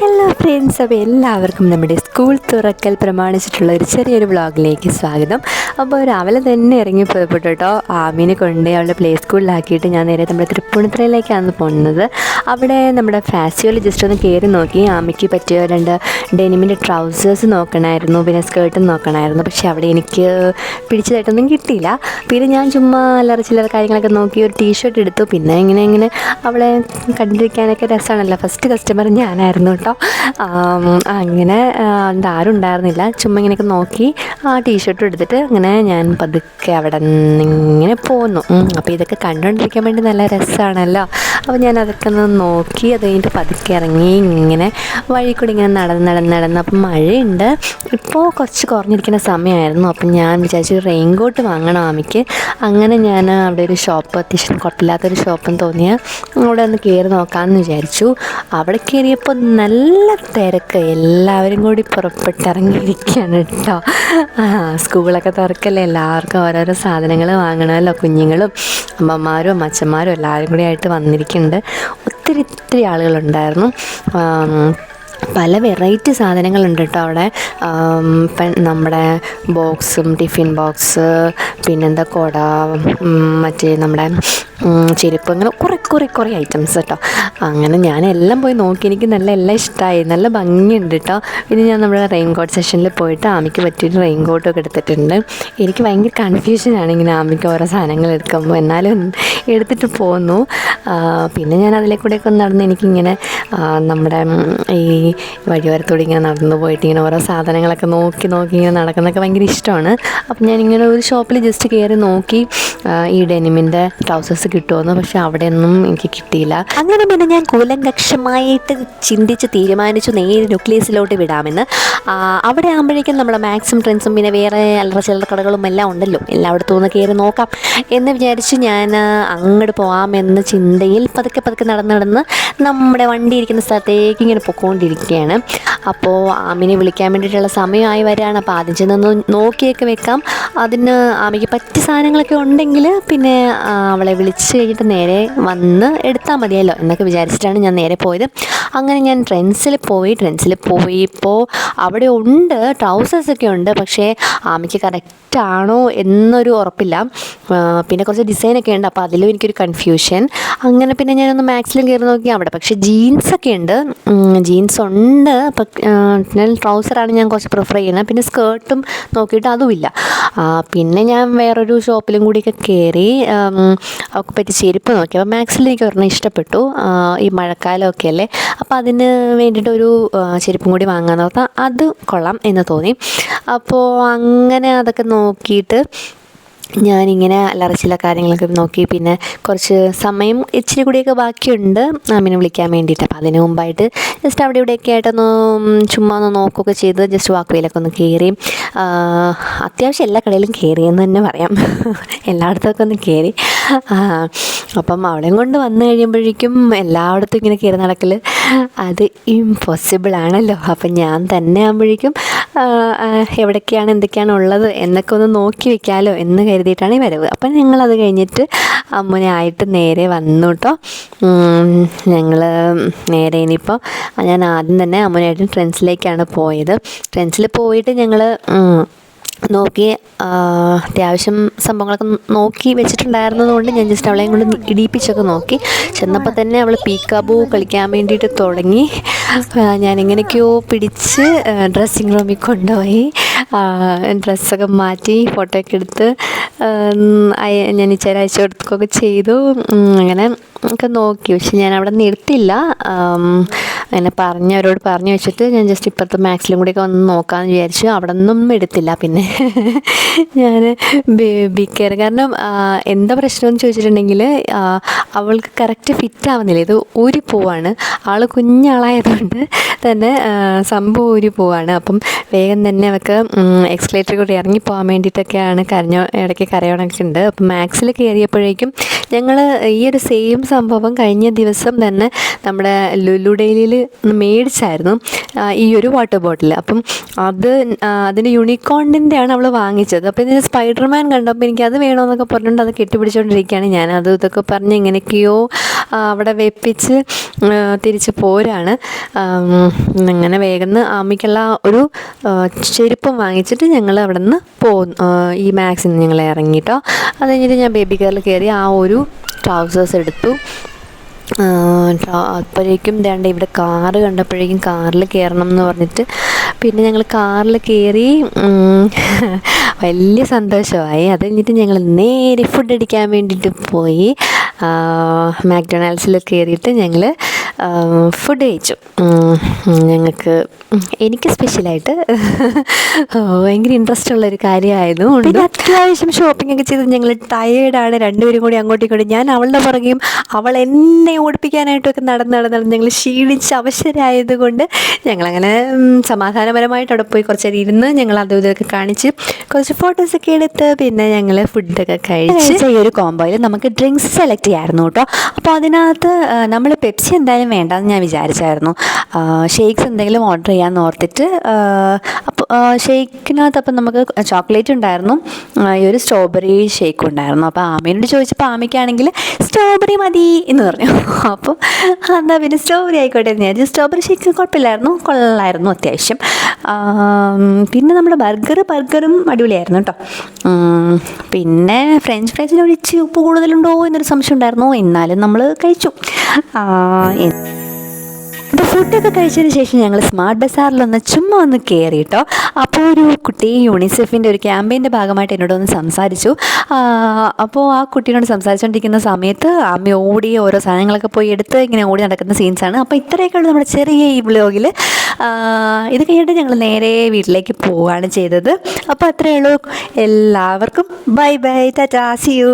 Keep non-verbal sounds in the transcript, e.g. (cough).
Hello friends അപ്പോൾ എല്ലാവർക്കും നമ്മുടെ സ്കൂൾ തുറക്കൽ പ്രമാണിച്ചിട്ടുള്ള ഒരു ചെറിയൊരു വ്ളോഗിലേക്ക് സ്വാഗതം. അപ്പോൾ രാവിലെ തന്നെ ഇറങ്ങി പോയപ്പോൾ കേട്ടോ ആമീനെ കൊണ്ട് അവളുടെ പ്ലേ സ്കൂളിലാക്കിയിട്ട് ഞാൻ നേരെ നമ്മുടെ തൃപ്പൂണിത്തുറയിലേക്കാണ് പോകുന്നത്. അവിടെ നമ്മുടെ ഫാസ്റ്റിവൽ ജസ്റ്റ് ഒന്ന് കയറി നോക്കി. ആമിക്ക് പറ്റിയ രണ്ട് ഡെനിമിന്റെ ട്രൗസേഴ്സ് നോക്കണമായിരുന്നു പിന്നെ സ്കേർട്ടും നോക്കണമായിരുന്നു പക്ഷേ അവിടെ എനിക്ക് പിടിച്ചതായിട്ടൊന്നും കിട്ടിയില്ല. പിന്നെ ഞാൻ ചുമ്മാ അല്ലറ ചില്ലറ കാര്യങ്ങളൊക്കെ നോക്കി ഒരു ടീഷർട്ട് എടുത്തു. പിന്നെ ഇങ്ങനെ ഇങ്ങനെ അവളെ കണ്ടിരിക്കാനൊക്കെ രസമാണല്ലോ. ഫസ്റ്റ് കസ്റ്റമർ ഞാനായിരുന്നു കേട്ടോ. ആം, അങ്ങനെ ആരും ഉണ്ടായിരുന്നില്ല. ചുമ്മാ ഇങ്ങനെയൊക്കെ നോക്കി ആ ടീഷർട്ട് എടുത്തിട്ട് അങ്ങനെ ഞാൻ പതുക്കെ അവിടെ ഇങ്ങനെ പോന്നു. അപ്പോൾ ഇതൊക്കെ കണ്ടുകൊണ്ടിരിക്കാൻ വേണ്ടി നല്ല രസമാണല്ലോ അപ്പോൾ ഞാൻ അതൊക്കെ ഒന്ന് നോക്കി അത് കഴിഞ്ഞിട്ട് പതുക്കെ ഇറങ്ങി ഇങ്ങനെ വഴി കൂടി ഇങ്ങനെ നടന്ന് നടന്ന് നടന്ന്. അപ്പം മഴയുണ്ട്. ഇപ്പോൾ കുറച്ച് കുറഞ്ഞിരിക്കുന്ന സമയമായിരുന്നു. അപ്പം ഞാൻ വിചാരിച്ചു റെയിൻ കോട്ട് വാങ്ങണം ആമിക്ക് അങ്ങനെ ഞാൻ അവിടെ ഒരു ഷോപ്പ് അത്യാവശ്യം കുഴപ്പമില്ലാത്തൊരു ഷോപ്പെന്ന് തോന്നിയ അവിടെ ഒന്ന് കയറി നോക്കാമെന്ന് വിചാരിച്ചു. അവിടെ കയറിയപ്പോൾ നല്ല തിരക്ക്. എല്ലാവരും കൂടി പുറപ്പെട്ടിറങ്ങിയിരിക്കുകയാണ് കേട്ടോ സ്കൂളൊക്കെ തുറക്കല്ലേ? എല്ലാവർക്കും ഓരോരോ സാധനങ്ങൾ വാങ്ങണമല്ലോ. കുഞ്ഞുങ്ങളും അമ്മമാരും അച്ഛന്മാരും എല്ലാവരും കൂടി ആയിട്ട് വന്നിരിക്കുന്നുണ്ട്. ഒത്തിരി ഒത്തിരി ആളുകളുണ്ടായിരുന്നു. പല വെറൈറ്റി സാധനങ്ങളുണ്ട് കേട്ടോ അവിടെ. നമ്മുടെ ബോക്സും ടിഫിൻ ബോക്സ് പിന്നെന്താ കുട മറ്റേ നമ്മുടെ ചെരുപ്പ് അങ്ങനെ കുറേ കുറേ കുറേ ഐറ്റംസ് കേട്ടോ അങ്ങനെ ഞാൻ എല്ലാം പോയി നോക്കി. എനിക്ക് നല്ല എല്ലാം ഇഷ്ടമായി നല്ല ഭംഗിയുണ്ട് കേട്ടോ പിന്നെ ഞാൻ നമ്മുടെ റെയിൻ കോട്ട് സെഷനിൽ പോയിട്ട് ആമിക്ക് പറ്റിയൊരു റെയിൻ കോട്ടൊക്കെ എടുത്തിട്ടുണ്ട്. എനിക്ക് ഭയങ്കര കൺഫ്യൂഷനാണ് ഇങ്ങനെ ആമിക്ക് ഓരോ സാധനങ്ങൾ എടുക്കുമ്പോൾ എന്നാലും എടുത്തിട്ട് പോന്നു. പിന്നെ ഞാൻ അതിലെ കൂടെയൊക്കെ നടന്ന് എനിക്കിങ്ങനെ നമ്മുടെ ഉം, ഈ വഴിയോരത്തോടെ ഇങ്ങനെ നടന്നു പോയിട്ട് ഇങ്ങനെ ഓരോ സാധനങ്ങളൊക്കെ നോക്കി നോക്കി ഇങ്ങനെ നടക്കുന്നതൊക്കെ ഭയങ്കര ഇഷ്ടമാണ്. അപ്പം ഞാനിങ്ങനെ ഒരു ഷോപ്പിൽ ജസ്റ്റ് കയറി നോക്കി ഈ ഡെനിമിന്റെ ട്രൗസേഴ്സ് കിട്ടുമെന്ന് പക്ഷെ അവിടെയൊന്നും എനിക്ക് കിട്ടിയില്ല. അങ്ങനെ പിന്നെ ഞാൻ കൂലങ്കക്ഷമായിട്ട് ചിന്തിച്ച് തീരുമാനിച്ചു നേരെ ന്യൂക്ലിയസിലോട്ട് വിടാമെന്ന്. അവിടെ ആകുമ്പോഴേക്കും നമ്മുടെ മാക്സിമം ട്രെൻസും പിന്നെ വേറെ അല്ലറ ചില്ലറ കടകളും എല്ലാം ഉണ്ടല്ലോ. എല്ലായിടത്തും ഒന്ന് കയറി നോക്കാം എന്ന് വിചാരിച്ച് ഞാൻ അങ്ങോട്ട് പോകാമെന്ന ചിന്തയിൽ പതുക്കെ പതുക്കെ നടന്ന് നടന്ന് നമ്മുടെ വണ്ടി ഇരിക്കുന്ന സ്ഥലത്തേക്ക് ഇങ്ങനെ പൊക്കോണ്ടിരിക്കുകയാണ് അപ്പോൾ ആമിനെ വിളിക്കാൻ വേണ്ടിയിട്ടുള്ള സമയമായി വരികയാണ്. അപ്പോൾ ആദ്യം ചെന്ന് നോക്കിയൊക്കെ വെക്കാം. അതിന് ആമിക്ക് പറ്റിയ സാധനങ്ങളൊക്കെ ഉണ്ടെങ്കിൽ പിന്നെ അവളെ വിളിച്ച് കഴിഞ്ഞിട്ട് നേരെ വന്ന് എടുത്താൽ മതിയല്ലോ എന്നൊക്കെ വിചാരിച്ചിട്ടാണ് ഞാൻ നേരെ പോയത്. അങ്ങനെ ഞാൻ ട്രെൻസിൽ പോയി ട്രെൻസിൽ പോയിപ്പോൾ അവിടെ ഉണ്ട് ട്രൗസേഴ്സൊക്കെ ഉണ്ട് പക്ഷേ ആമയ്ക്ക് കറക്റ്റാണോ എന്നൊരു ഉറപ്പില്ല. പിന്നെ കുറച്ച് ഡിസൈനൊക്കെ ഉണ്ട് അപ്പോൾ അതിലും എനിക്കൊരു കൺഫ്യൂഷൻ അങ്ങനെ പിന്നെ ഞാനൊന്ന് മാക്സിലും കയറി നോക്കി അവിടെ. പക്ഷേ ജീൻസൊക്കെ ഉണ്ട്. ജീൻസ് ഉണ്ട്. പിന്നെ ട്രൗസറാണ് ഞാൻ കുറച്ച് പ്രിഫർ ചെയ്യുന്നത്. പിന്നെ സ്കേർട്ടും നോക്കിയിട്ട് അതുമില്ല. പിന്നെ ഞാൻ വേറൊരു ഷോപ്പിലും കൂടിയൊക്കെ കയറി അവർക്ക് പറ്റി ചെരുപ്പ് നോക്കി. അപ്പോൾ മാക്സിൽ എനിക്ക് ഒരെണ്ണം ഇഷ്ടപ്പെട്ടു. ഈ മഴക്കാലമൊക്കെ അല്ലേ? അപ്പോൾ അതിന് വേണ്ടിയിട്ട് ഒരു ആ, ചെരുപ്പും കൂടി വാങ്ങാമെന്ന് അത് കൊള്ളാം എന്ന് തോന്നി. അപ്പോൾ അങ്ങനെ അതൊക്കെ നോക്കിയിട്ട് ഞാനിങ്ങനെ അല്ലറ ചില കാര്യങ്ങളൊക്കെ നോക്കി. പിന്നെ കുറച്ച് സമയം ഇച്ചിരി കൂടിയൊക്കെ ബാക്കിയുണ്ട്. അമ്മീനെ വിളിക്കാൻ വേണ്ടിയിട്ട്. അപ്പോൾ അതിന് മുമ്പായിട്ട് ജസ്റ്റ് അവിടെ ഇവിടെയൊക്കെ ആയിട്ടൊന്ന് ചുമ്മാ ഒന്ന് നോക്കുകയൊക്കെ ചെയ്ത് ജസ്റ്റ് വാക്കുവയിലൊക്കെ ഒന്ന് കയറി അത്യാവശ്യം എല്ലാ കടയിലും കയറിയെന്ന് തന്നെ പറയാം. (laughs) എല്ലായിടത്തൊക്കെ ഒന്ന് കയറി അപ്പം അവിടെയും കൊണ്ട് വന്നു കഴിയുമ്പോഴേക്കും എല്ലായിടത്തും ഇങ്ങനെ കയറി നടക്കൽ അത് ഇമ്പോസിബിൾ ആണല്ലോ. അപ്പം ഞാൻ തന്നെ ആകുമ്പോഴേക്കും എവിടൊക്കെയാണ് എന്തൊക്കെയാണ് ഉള്ളത് എന്നൊക്കെ ഒന്ന് നോക്കി വെക്കാമല്ലോ എന്ന് കരുതിയിട്ടാണ് ഈ വരവ്. അപ്പം ഞങ്ങളത് കഴിഞ്ഞിട്ട് അമ്മനെ ആയിട്ട് നേരെ വന്നു കേട്ടോ ഞങ്ങൾ നേരെ ഇനിയിപ്പോൾ ഞാൻ ആദ്യം തന്നെ അമ്മനായിട്ട് ട്രെൻസിലേക്കാണ് പോയത്. ട്രെൻസിൽ പോയിട്ട് ഞങ്ങൾ നോക്കി അത്യാവശ്യം സംഭവങ്ങളൊക്കെ നോക്കി വെച്ചിട്ടുണ്ടായിരുന്നത് കൊണ്ട് ഞാൻ ജസ്റ്റ് അവളെയും കൊണ്ട് ഇടിയിപ്പിച്ചൊക്കെ നോക്കി. ചെന്നപ്പോൾ തന്നെ അവൾ പീക്കാബൂ കളിക്കാൻ വേണ്ടിയിട്ട് തുടങ്ങി. ഞാൻ എങ്ങനെയൊക്കെയോ പിടിച്ച് ഡ്രസ്സിങ് റൂമിൽ കൊണ്ടുപോയി. ഡ്രസ്സൊക്കെ മാറ്റി ഫോട്ടോ ഒക്കെ എടുത്ത് ഞാൻ ഇച്ചിരി അയച്ചു കൊടുക്കുകയൊക്കെ ചെയ്തു. അങ്ങനെ ഒക്കെ നോക്കി. പക്ഷെ ഞാൻ അവിടെ നിർത്തില്ല അങ്ങനെ പറഞ്ഞവരോട് പറഞ്ഞു വെച്ചിട്ട് ഞാൻ ജസ്റ്റ് ഇപ്പുറത്തെ മാക്സിലും കൂടിയൊക്കെ ഒന്ന് നോക്കാമെന്ന് വിചാരിച്ചു. അവിടെ നിന്നൊന്നും എടുത്തില്ല. പിന്നെ ഞാൻ ബേബി കെയർ കാരണം എന്താ പ്രശ്നമെന്ന് ചോദിച്ചിട്ടുണ്ടെങ്കിൽ അവൾക്ക് കറക്റ്റ് ഫിറ്റ് ആവുന്നില്ല. ഇത് ഊരി പോവാണ്. ആൾ കുഞ്ഞാളായതുകൊണ്ട് തന്നെ സംഭവം ഊരി പോവാണ്. അപ്പം വേഗം തന്നെ അവൾക്ക് എക്സ്കലേറ്റർ കൂടി ഇറങ്ങി പോകാൻ വേണ്ടിയിട്ടൊക്കെയാണ് കരഞ്ഞ ഇടയ്ക്ക് കരയണമൊക്കെ ഉണ്ട്. അപ്പം മാക്സിൽ കയറിയപ്പോഴേക്കും ഞങ്ങൾ ഈ ഒരു സെയിം സംഭവം കഴിഞ്ഞ ദിവസം തന്നെ നമ്മുടെ ലുലു ഡെയിലിയിൽ മേടിച്ചായിരുന്നു. ഈ ഒരു വാട്ടർ ബോട്ടിൽ അപ്പം അത് അതിന് യൂണിക്കോണിന്റെ ആണ് അവൾ വാങ്ങിച്ചത്. അപ്പോൾ ഇതിന് സ്പൈഡർമാൻ കണ്ടപ്പോൾ എനിക്ക് അത് വേണമെന്നൊക്കെ പറഞ്ഞുകൊണ്ട് അത് കെട്ടിപ്പിടിച്ചുകൊണ്ടിരിക്കുകയാണ് ഞാൻ. അത് ഇതൊക്കെ പറഞ്ഞ് എങ്ങനെയൊക്കെയോ അവിടെ വെപ്പിച്ച് തിരിച്ച് പോരാണ്. അങ്ങനെ വേഗം ആമിക്കുള്ള ഒരു ചെരുപ്പം വാങ്ങിച്ചിട്ട് ഞങ്ങൾ അവിടെ നിന്ന് പോ ഈ മാക്സിൽ ഞങ്ങൾ ഇറങ്ങിയിട്ടോ അത് കഴിഞ്ഞിട്ട് ഞാൻ ബേബി കെയറിൽ കയറി ആ ഒരു ട്രൗസേഴ്സ് എടുത്തു. അപ്പോഴേക്കും വേണ്ട ഇവിടെ കാറ് കണ്ടപ്പോഴേക്കും കാറിൽ കയറണം എന്ന് പറഞ്ഞിട്ട് പിന്നെ ഞങ്ങൾ കാറിൽ കയറി (laughs) വലിയ സന്തോഷമായി. അത് കഴിഞ്ഞിട്ട് ഞങ്ങൾ നേരെ ഫുഡ് അടിക്കാൻ വേണ്ടിയിട്ട് പോയി. മാക്ഡൊണാൾഡ്സിൽ കയറിയിട്ട് ഞങ്ങൾ ഫുഡ് കഴിച്ചു. ഞങ്ങൾക്ക് എനിക്ക് സ്പെഷ്യലായിട്ട് ഭയങ്കര ഇൻട്രസ്റ്റ് ഉള്ളൊരു കാര്യമായിരുന്നു. പിന്നെ അത്യാവശ്യം ഷോപ്പിംഗ് ഒക്കെ ചെയ്ത് ഞങ്ങൾ ടയേർഡാണ് രണ്ടുപേരും കൂടി അങ്ങോട്ടും ഇങ്ങോട്ടും. ഞാൻ അവളുടെ പുറകെയും അവൾ എന്നെ ഓടിപ്പിക്കാനായിട്ടൊക്കെ നടന്ന് നടന്ന് നടന്ന് ഞങ്ങൾ ക്ഷീണിച്ച് അവശരായതുകൊണ്ട് ഞങ്ങളങ്ങനെ സമാധാനപരമായിട്ട് അവിടെ പോയി കുറച്ച് നേരം ഇരുന്ന് ഞങ്ങൾ അതും ഇതൊക്കെ കാണിച്ച് കുറച്ച് ഫോട്ടോസൊക്കെ എടുത്ത് പിന്നെ ഞങ്ങൾ ഫുഡൊക്കെ കഴിച്ച്. ഈ ഒരു കോമ്പോയിൽ നമുക്ക് ഡ്രിങ്ക്സ് സെലക്ട് ചെയ്യായിരുന്നു കേട്ടോ. അപ്പോൾ അതിനകത്ത് നമ്മൾ പെപ്സി എന്തായാലും വേണ്ടെന്ന് ഞാൻ വിചാരിച്ചായിരുന്നു. ഷേക്ക്സ് എന്തെങ്കിലും ഓർഡർ ചെയ്യാമെന്ന് ഓർത്തിട്ട് അപ്പോൾ ഷേക്കിനകത്ത് അപ്പം നമുക്ക് ചോക്ലേറ്റ് ഉണ്ടായിരുന്നു. ഈ ഒരു സ്ട്രോബെറി ഷേക്ക് ഉണ്ടായിരുന്നു. അപ്പോൾ ആമയോട് ചോദിച്ചപ്പോൾ ആമയ്ക്കാണെങ്കിൽ സ്ട്രോബെറി മതി എന്ന് പറഞ്ഞു. അപ്പം എന്നാൽ പിന്നെ സ്ട്രോബെറി ആയിക്കോട്ടെ വിചാരിച്ചു. സ്ട്രോബെറി ഷേക്ക് കുഴപ്പമില്ലായിരുന്നു. കൊള്ളായിരുന്നു അത്യാവശ്യം. പിന്നെ നമ്മുടെ ബർഗർ ബർഗറും അടിപൊളിയായിരുന്നു കേട്ടോ. പിന്നെ ഫ്രഞ്ച് ഫ്രൈസിന് ഒരു ഉപ്പ് കൂടുതലുണ്ടോ എന്നൊരു സംശയം ഉണ്ടായിരുന്നു. എന്നാലും നമ്മൾ കഴിച്ചു. അപ്പോൾ ഫുഡൊക്കെ കഴിച്ചതിന് ശേഷം ഞങ്ങൾ സ്മാർട്ട് ബസാറിലൊന്ന് ചുമ്മാ ഒന്ന് കയറി കേട്ടോ അപ്പോൾ ഒരു കുട്ടി യൂണിസെഫിന്റെ ഒരു ക്യാമ്പയിന്റെ ഭാഗമായിട്ട് എന്നോടൊന്ന് സംസാരിച്ചു. അപ്പോൾ ആ കുട്ടിയോട് സംസാരിച്ചുകൊണ്ടിരിക്കുന്ന സമയത്ത് അമ്മ ഓടി ഓരോ സാധനങ്ങളൊക്കെ പോയി എടുത്ത് ഇങ്ങനെ ഓടി നടക്കുന്ന സീൻസാണ് അപ്പോൾ ഇത്രയൊക്കെയുള്ള നമ്മുടെ ചെറിയ ഈ ബ്ലോഗിൽ ഇത് കഴിഞ്ഞിട്ട് ഞങ്ങൾ നേരെ വീട്ടിലേക്ക് പോവുകയാണ് ചെയ്തത്. അപ്പോൾ അത്രയേ ഉള്ളൂ. എല്ലാവർക്കും bye bye tata see you